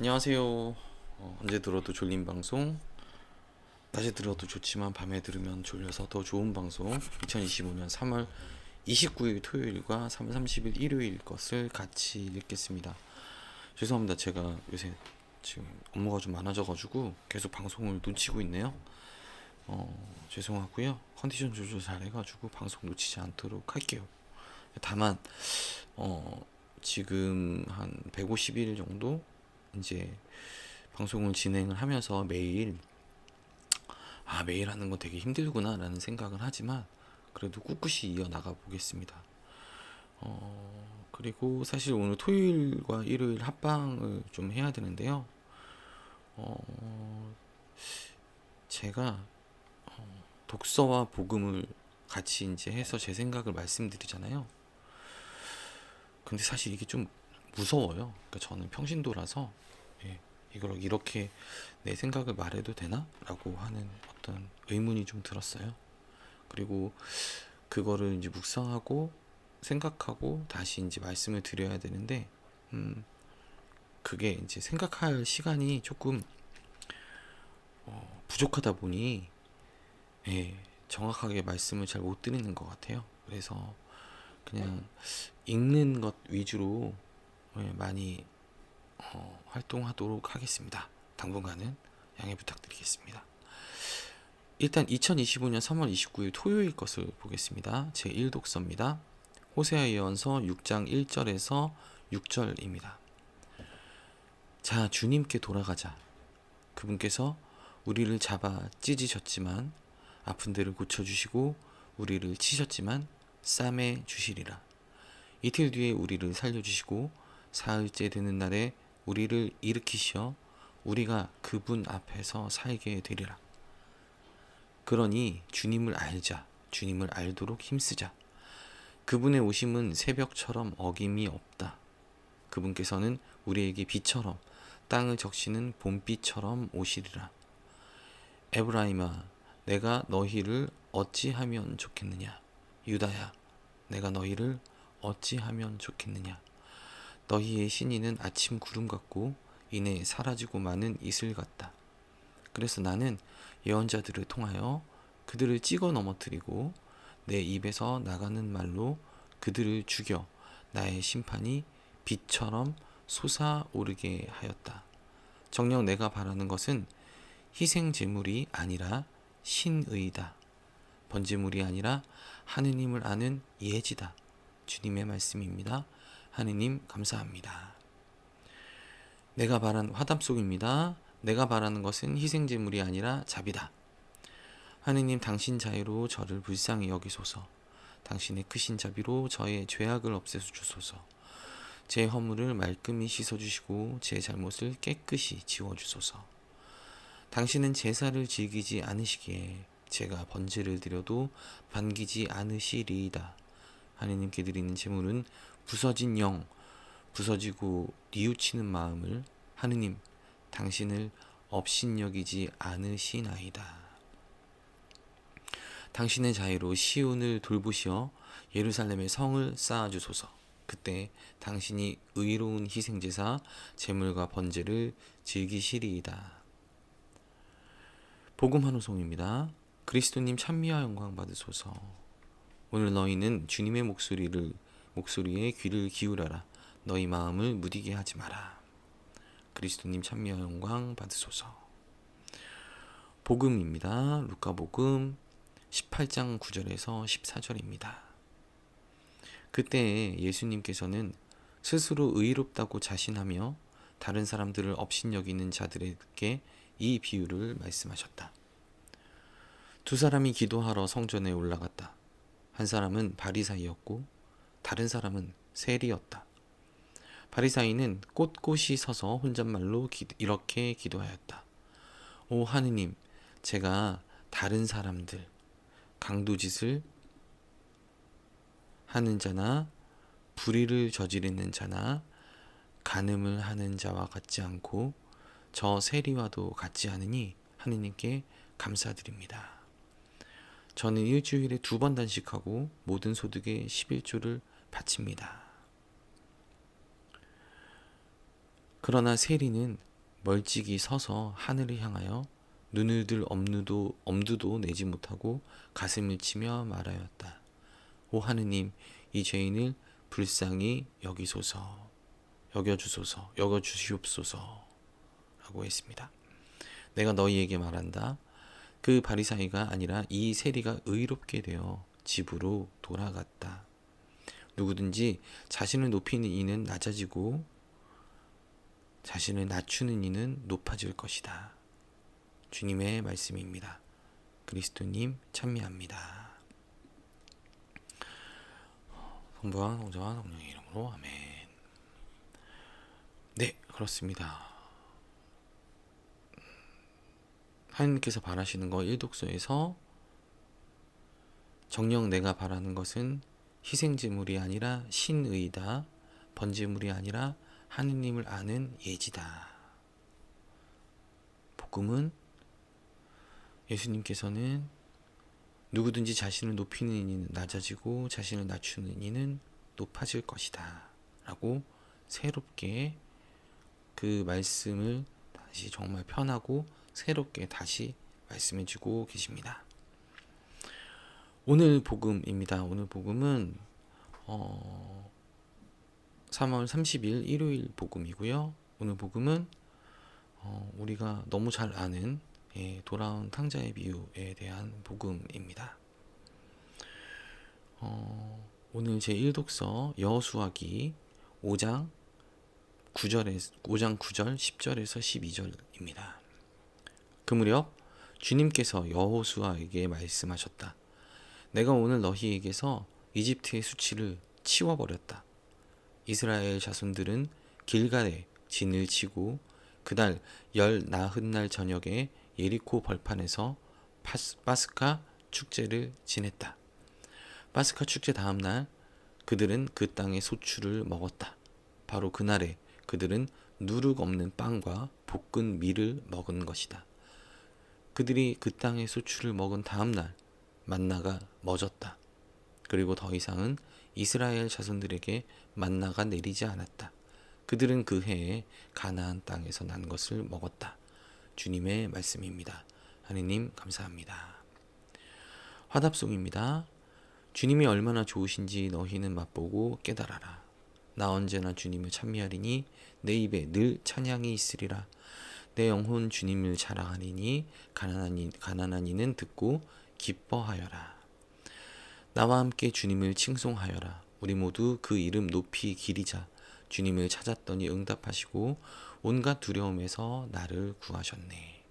안녕하세요. 어, 언제 들어도 졸린 방송. 낮에 들어도 좋지만 밤에 들으면 졸려서 더 좋은 방송. 2025년 3월 29일 토요일과 3월 30일 일요일 것을 같이 읽겠습니다. 죄송합니다. 제가 요새 지금 업무가 좀 많아져가지고 계속 방송을 놓치고 있네요. 어, 죄송하고요. 컨디션 조절 잘 해가지고 방송 놓치지 않도록 할게요. 다만 어, 지금 한 150일 정도 이제 방송을 진행을 하면서 매일 아 매일 하는 건 되게 힘들구나라는 생각을 하지만 그래도 꿋꿋이 이어 나가 보겠습니다. 어 그리고 사실 오늘 토요일과 일요일 합방을 좀 해야 되는데요. 어 제가 어, 독서와 복음을 같이 이제 해서 제 생각을 말씀드리잖아요. 근데 사실 이게 좀 무서워요. 그러니까 저는 평신도라서 예, 이걸 이렇게 내 생각을 말해도 되나?라고 하는 어떤 의문이 좀 들었어요. 그리고 그거를 이제 묵상하고 생각하고 다시 이제 말씀을 드려야 되는데, 음, 그게 이제 생각할 시간이 조금 어, 부족하다 보니 예, 정확하게 말씀을 잘 못 드리는 것 같아요. 그래서 그냥 읽는 것 위주로 예, 많이 어, 활동하도록 하겠습니다. 당분간은 양해 부탁드리겠습니다. 일단 2025년 3월 29일 토요일 것을 보겠습니다. 제 1독서입니다. 호세아 예언서 6장 1절에서 6절입니다. 자, 주님께 돌아가자. 그분께서 우리를 잡아 찢으셨지만 아픈 데를 고쳐 주시고 우리를 치셨지만 싸매 주시리라. 이틀 뒤에 우리를 살려 주시고 사흘째 되는 날에 우리를 일으키시어 우리가 그분 앞에서 살게 되리라. 그러니 주님을 알자. 주님을 알도록 힘쓰자. 그분의 오심은 새벽처럼 어김이 없다. 그분께서는 우리에게 비처럼 땅을 적시는 봄비처럼 오시리라. 에브라임아, 내가 너희를 어찌하면 좋겠느냐? 유다야, 내가 너희를 어찌하면 좋겠느냐? 너희의 신이는 아침 구름 같고 이내 사라지고 마는 이슬 같다. 그래서 나는 예언자들을 통하여 그들을 찍어 넘어뜨리고 내 입에서 나가는 말로 그들을 죽여 나의 심판이 빛처럼 솟아오르게 하였다. 정녕 내가 바라는 것은 희생 제물이 아니라 신의다. 번제물이 아니라 하느님을 아는 예지다. 주님의 말씀입니다. 하느님 감사합니다. 내가 바란 화답 속입니다. 내가 바라는 것은 희생 제물이 아니라 자비다. 하느님 당신 자유로 저를 불쌍히 여기소서. 당신의 크신 자비로 저의 죄악을 없애서 주소서. 제 허물을 말끔히 씻어 주시고 제 잘못을 깨끗이 지워 주소서. 당신은 제사를 즐기지 않으시기에 제가 번제를 드려도 반기지 않으시리이다. 하느님께 드리는 제물은 부서진 영, 부서지고 뉘우치는 마음을 하느님, 당신을 업신여기지 않으시나이다. 당신의 자유로 시온을 돌보시어 예루살렘의 성을 쌓아주소서. 그때 당신이 의로운 희생제사, 제물과 번제를 즐기시리이다. 복음 한우송입니다. 그리스도님 찬미와 영광 받으소서. 오늘 너희는 주님의 목소리를 목소리에 귀를 기울여라. 너희 마음을 무디게 하지 마라. 그리스도님 찬미와 영광 받으소서. 복음입니다. 루카복음 18장 9절에서 14절입니다. 그때 예수님께서는 스스로 의롭다고 자신하며 다른 사람들을 업신여기는 자들에게 이 비유를 말씀하셨다. 두 사람이 기도하러 성전에 올라갔다. 한 사람은 바리사이였고 다른 사람은 세리였다. 바리사이는 꼿꼿이 서서 혼잣말로 기, 이렇게 기도하였다. 오 하느님, 제가 다른 사람들 강도짓을 하는 자나 불의를 저지르는 자나 간음을 하는 자와 같지 않고 저 세리와도 같지 않으니 하느님께 감사드립니다. 저는 일주일에 두 번 단식하고 모든 소득의 11조를 바칩니다. 그러나 세리는 멀찍이 서서 하늘을 향하여 눈을 들 엄두도 엄두도 내지 못하고 가슴을 치며 말하였다. 오 하느님, 이 죄인을 불쌍히 여기소서, 여겨주소서, 여겨주시옵소서 라고 했습니다. 내가 너희에게 말한다. 그 바리사이가 아니라 이 세리가 의롭게 되어 집으로 돌아갔다. 누구든지 자신을 높이는 이는 낮아지고 자신을 낮추는 이는 높아질 것이다. 주님의 말씀입니다. 그리스도님 찬미합니다. 성부와 성자와 성령의 이름으로 아멘. 네, 그렇습니다. 하나님께서 바라시는 거 1독서에서 정녕 내가 바라는 것은 희생제물이 아니라 신의다. 번제물이 아니라 하느님을 아는 예지다. 복음은 예수님께서는 누구든지 자신을 높이는 이는 낮아지고 자신을 낮추는 이는 높아질 것이다. 라고 새롭게 그 말씀을 다시 정말 편하고 새롭게 다시 말씀해 주고 계십니다. 오늘 복음입니다. 오늘 복음은 어 3월 30일 일요일 복음이고요. 오늘 복음은 어 우리가 너무 잘 아는 예, 돌아온 탕자의 비유에 대한 복음입니다. 어, 오늘 제 1독서 여수하기 5장 9절에 5장 9절 10절에서 12절입니다. 그 무렵 주님께서 여호수아에게 말씀하셨다. 내가 오늘 너희에게서 이집트의 수치를 치워버렸다. 이스라엘 자손들은 길가에 진을 치고 그날 열 나흔 날 저녁에 예리코 벌판에서 파스, 파스카 축제를 지냈다. 파스카 축제 다음 날 그들은 그 땅의 소출을 먹었다. 바로 그날에 그들은 누룩 없는 빵과 볶은 밀을 먹은 것이다. 그들이 그 땅의 소출을 먹은 다음 날 만나가 멎었다. 그리고 더 이상은 이스라엘 자손들에게 만나가 내리지 않았다. 그들은 그 해에 가나안 땅에서 난 것을 먹었다. 주님의 말씀입니다. 하느님 감사합니다. 화답송입니다. 주님이 얼마나 좋으신지 너희는 맛보고 깨달아라. 나 언제나 주님을 찬미하리니 내 입에 늘 찬양이 있으리라. 내 영혼 주님을 자랑하리니 가난한, 이, 가난한 이는 듣고 기뻐하여라. 나와 함께 주님을 칭송하여라. 우리 모두 그 이름 높이 기리자. 주님을 찾았더니 응답하시고 온갖 두려움에서 나를 구하셨네.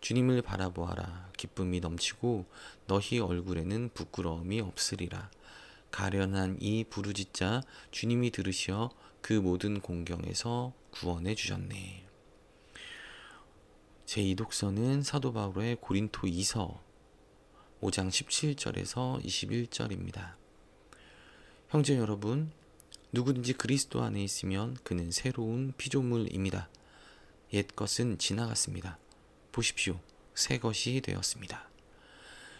주님을 바라보아라. 기쁨이 넘치고 너희 얼굴에는 부끄러움이 없으리라. 가련한 이 부르짖자 주님이 들으시어 그 모든 공경에서 구원해 주셨네. 제2독서는 사도 바울의 고린토 2서 5장 17절에서 21절입니다. 형제 여러분, 누구든지 그리스도 안에 있으면 그는 새로운 피조물입니다. 옛 것은 지나갔습니다. 보십시오. 새 것이 되었습니다.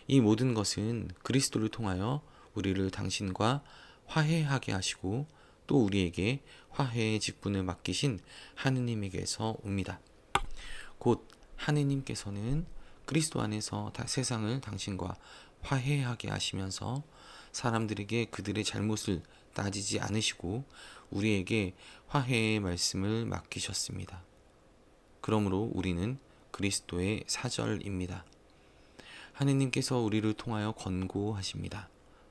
이 모든 것은 그리스도를 통하여 우리를 당신과 화해하게 하시고 또 우리에게 화해의 직분을 맡기신 하느님에게서 옵니다. 곧 하느님께서는 그리스도 안에서 세상을 당신과 화해하게 하시면서 사람들에게 그들의 잘못을 따지지 않으시고 우리에게 화해의 말씀을 맡기셨습니다. 그러므로 우리는 그리스도의 사절입니다. 하느님께서 우리를 통하여 권고하십니다.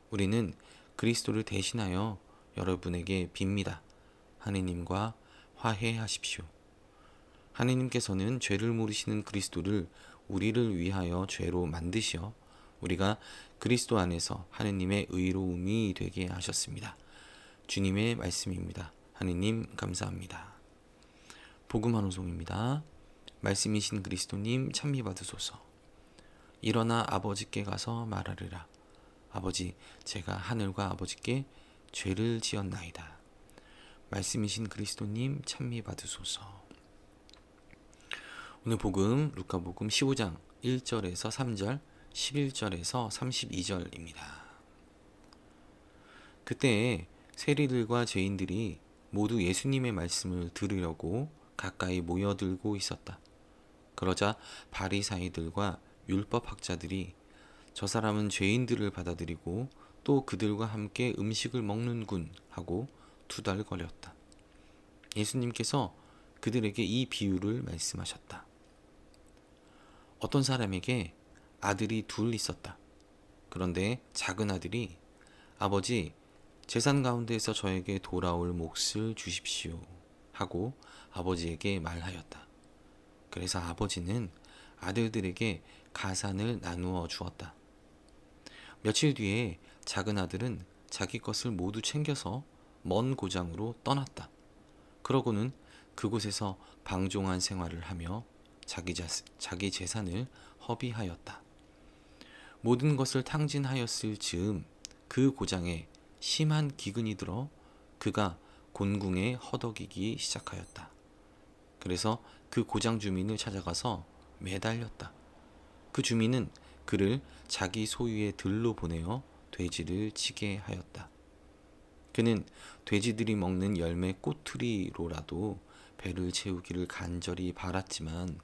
우리는 그리스도를 대신하여 여러분에게 빕니다. 하느님과 화해하십시오. 하느님께서는 죄를 모르시는 그리스도를 우리를 위하여 죄로 만드시어 우리가 그리스도 안에서 하느님의 의로움이 되게 하셨습니다. 주님의 말씀입니다. 하느님 감사합니다. 복음 한 호송입니다. 말씀이신 그리스도님 찬미 받으소서. 일어나 아버지께 가서 말하리라. 아버지, 제가 하늘과 아버지께 죄를 지었나이다. 말씀이신 그리스도님 찬미 받으소서. 오늘 복음 루카복음 15장 1절에서 3절, 11절에서 32절입니다. 그때 세리들과 죄인들이 모두 예수님의 말씀을 들으려고 가까이 모여들고 있었다. 그러자 바리사이들과 율법 학자들이 저 사람은 죄인들을 받아들이고 또 그들과 함께 음식을 먹는군 하고 투덜거렸다. 예수님께서 그들에게 이 비유를 말씀하셨다. 어떤 사람에게 아들이 둘 있었다. 그런데 작은 아들이 아버지 재산 가운데에서 저에게 돌아올 몫을 주십시오 하고 아버지에게 말하였다. 그래서 아버지는 아들들에게 가산을 나누어 주었다. 며칠 뒤에 작은 아들은 자기 것을 모두 챙겨서 먼 고장으로 떠났다. 그러고는 그곳에서 방종한 생활을 하며 자기, 자, 자기 재산을 허비하였다. 모든 것을 탕진하였을 즈음 그 고장에 심한 기근이 들어 그가 곤궁에 허덕이기 시작하였다. 그래서 그 고장 주민을 찾아가서 매달렸다. 그 주민은 그를 자기 소유의 들로 보내어 돼지를 치게 하였다. 그는 돼지들이 먹는 열매 꼬투리로라도 배를 채우기를 간절히 바랐지만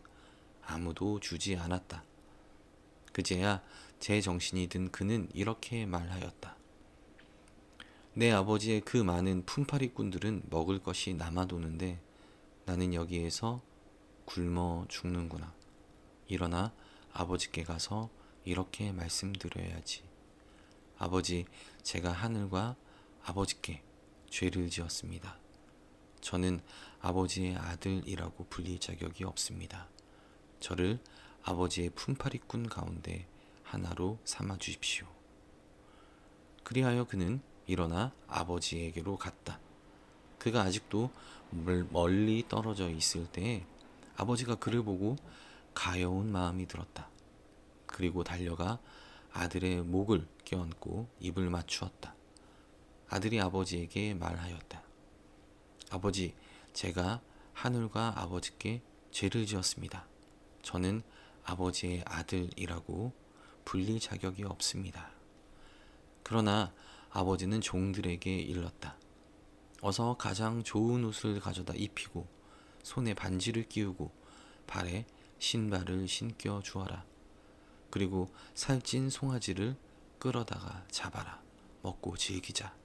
아무도 주지 않았다. 그제야 제 정신이 든 그는 이렇게 말하였다. 내 아버지의 그 많은 품팔이꾼들은 먹을 것이 남아도는데 나는 여기에서 굶어 죽는구나. 일어나 아버지께 가서 이렇게 말씀드려야지. 아버지, 제가 하늘과 아버지께 죄를 지었습니다. 저는 아버지의 아들이라고 불릴 자격이 없습니다. 저를 아버지의 품팔이꾼 가운데 하나로 삼아 주십시오. 그리하여 그는 일어나 아버지에게로 갔다. 그가 아직도 멀리 떨어져 있을 때에 아버지가 그를 보고 가여운 마음이 들었다. 그리고 달려가 아들의 목을 껴안고 입을 맞추었다. 아들이 아버지에게 말하였다. 아버지, 제가 하늘과 아버지께 죄를 지었습니다. 저는 아버지의 아들이라고 불릴 자격이 없습니다. 그러나 아버지는 종들에게 일렀다. 어서 가장 좋은 옷을 가져다 입히고 손에 반지를 끼우고 발에 신발을 신겨 주어라. 그리고 살찐 송아지를 끌어다가 잡아라. 먹고 즐기자.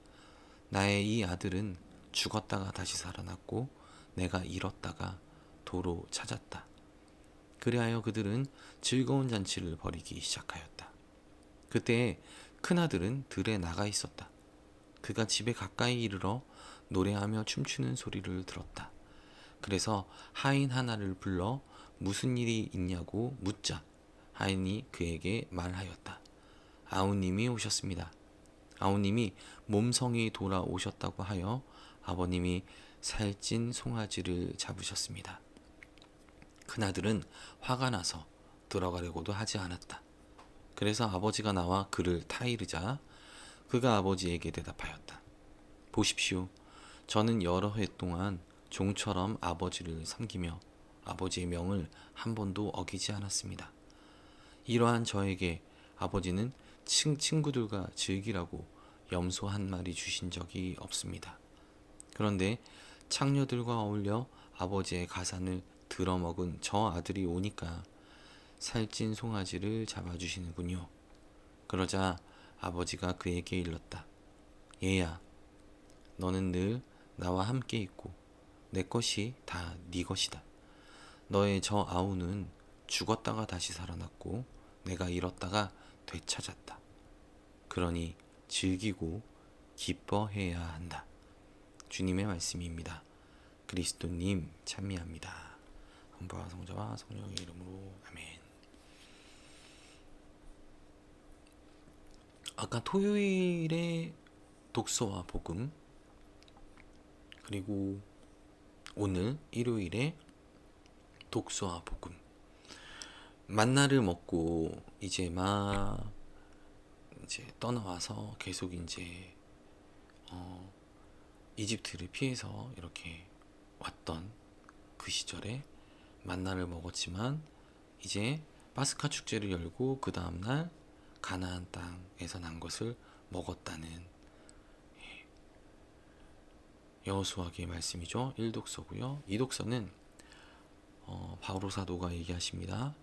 나의 이 아들은 죽었다가 다시 살아났고 내가 잃었다가 도로 찾았다. 그리하여 그들은 즐거운 잔치를 벌이기 시작하였다. 그때 큰아들은 들에 나가 있었다. 그가 집에 가까이 이르러 노래하며 춤추는 소리를 들었다. 그래서 하인 하나를 불러 무슨 일이 있냐고 묻자 하인이 그에게 말하였다. 아우님이 오셨습니다. 아우님이 몸성이 돌아오셨다고 하여 아버님이 살찐 송아지를 잡으셨습니다. 큰아들은 화가 나서 들어가려고도 하지 않았다. 그래서 아버지가 나와 그를 타이르자 그가 아버지에게 대답하였다. 보십시오. 저는 여러 해 동안 종처럼 아버지를 섬기며 아버지의 명을 한 번도 어기지 않았습니다. 이러한 저에게 아버지는 친, 친구들과 즐기라고 염소 한 마리 주신 적이 없습니다. 그런데 창녀들과 어울려 아버지의 가산을 들어먹은 저 아들이 오니까 살찐 송아지를 잡아주시는군요. 그러자 아버지가 그에게 일렀다. 얘야, 너는 늘 나와 함께 있고 내 것이 다 네 것이다. 너의 저 아우는 죽었다가 다시 살아났고 내가 잃었다가 되찾았다. 그러니 즐기고 기뻐해야 한다. 주님의 말씀입니다. 그리스도님 참미합니다. 성부와 성자와 성령의 이름으로 아멘. 아까 토요일에 독서와 복음 그리고 오늘 일요일에 독서와 복음 만나를 먹고 이제 막 이제 떠나와서 계속 이제 어 이집트를 피해서 이렇게 왔던 그 시절에 만나를 먹었지만 이제 파스카 축제를 열고 그 다음 날 가나안 땅에서 난 것을 먹었다는 예. 여호수아기의 말씀이죠. 1독서고요. 2독서는 어, 바오로 사도가 얘기하십니다.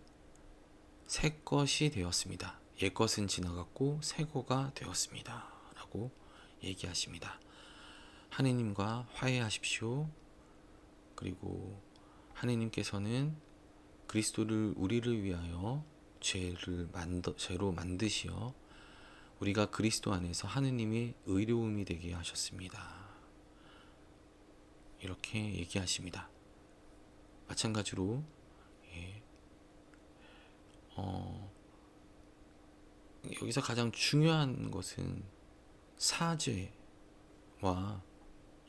새 것이 되었습니다. 옛 것은 지나갔고 새 거가 되었습니다. 라고 얘기하십니다. 하느님과 화해하십시오. 그리고 하느님께서는 그리스도를 우리를 위하여 죄를 만드, 죄로 만드시어 우리가 그리스도 안에서 하느님의 의로움이 되게 하셨습니다. 이렇게 얘기하십니다. 마찬가지로 예, 어, 여기서 가장 중요한 것은 사죄와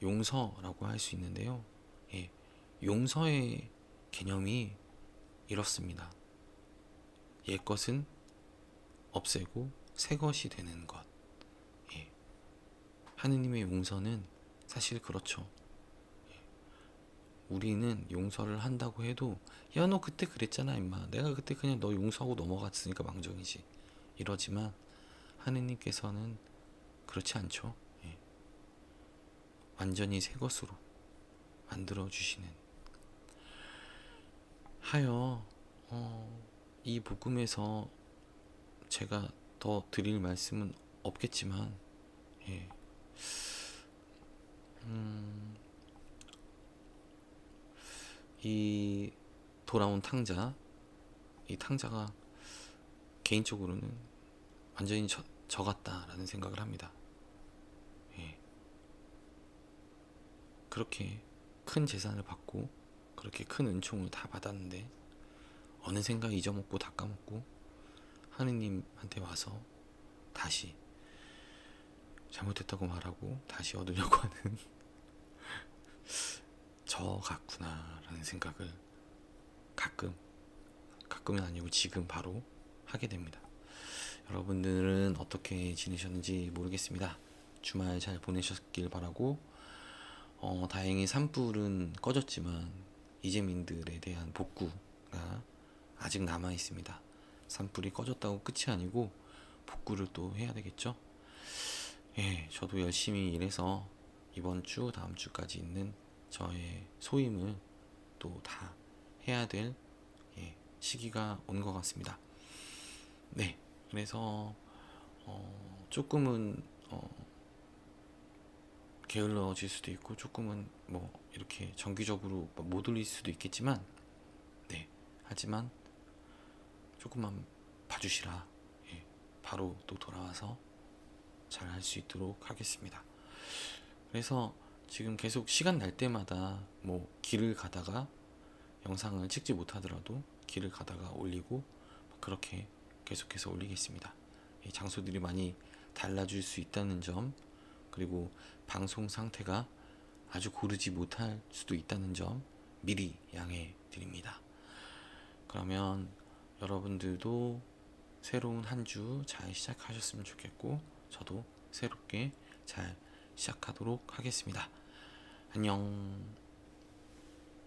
용서라고 할 수 있는데요. 예, 용서의 개념이 이렇습니다. 옛 것은 없애고 새 것이 되는 것. 예. 하느님의 용서는 사실 그렇죠. 예. 우리는 용서를 한다고 해도 야 너 그때 그랬잖아 임마 내가 그때 그냥 너 용서하고 넘어갔으니까 망정이지 이러지만 하느님께서는 그렇지 않죠 예. 완전히 새 것으로 만들어 주시는 하여 어, 이 복음에서 제가 더 드릴 말씀은 없겠지만 예. 음, 이 돌아온 탕자 이 탕자가 개인적으로는 완전히 저, 저 같다라는 생각을 합니다. 예. 그렇게 큰 재산을 받고 그렇게 큰 은총을 다 받았는데 어느샌가 잊어먹고 다 까먹고 하느님한테 와서 다시 잘못했다고 말하고 다시 얻으려고 하는 저 같구나라는 생각을 가끔 가끔은 아니고 지금 바로 하게 됩니다. 여러분들은 어떻게 지내셨는지 모르겠습니다. 주말 잘 보내셨길 바라고 어, 다행히 산불은 꺼졌지만 이재민들에 대한 복구가 아직 남아 있습니다. 산불이 꺼졌다고 끝이 아니고 복구를 또 해야 되겠죠. 예, 저도 열심히 일해서 이번 주 다음 주까지 있는 저의 소임을 또 다 해야 될 예, 시기가 온 것 같습니다. 네, 그래서 어, 조금은 어, 게을러질 수도 있고 조금은 뭐 이렇게 정기적으로 못 올릴 수도 있겠지만 네, 하지만 조금만 봐주시라. 예, 바로 또 돌아와서 잘 할 수 있도록 하겠습니다. 그래서 지금 계속 시간 날 때마다 뭐 길을 가다가 영상을 찍지 못하더라도 길을 가다가 올리고 그렇게 계속해서 올리겠습니다. 이 장소들이 많이 달라질 수 있다는 점 그리고 방송 상태가 아주 고르지 못할 수도 있다는 점 미리 양해 드립니다. 그러면 여러분들도 새로운 한 주 잘 시작하셨으면 좋겠고 저도 새롭게 잘 시작하도록 하겠습니다. 안녕.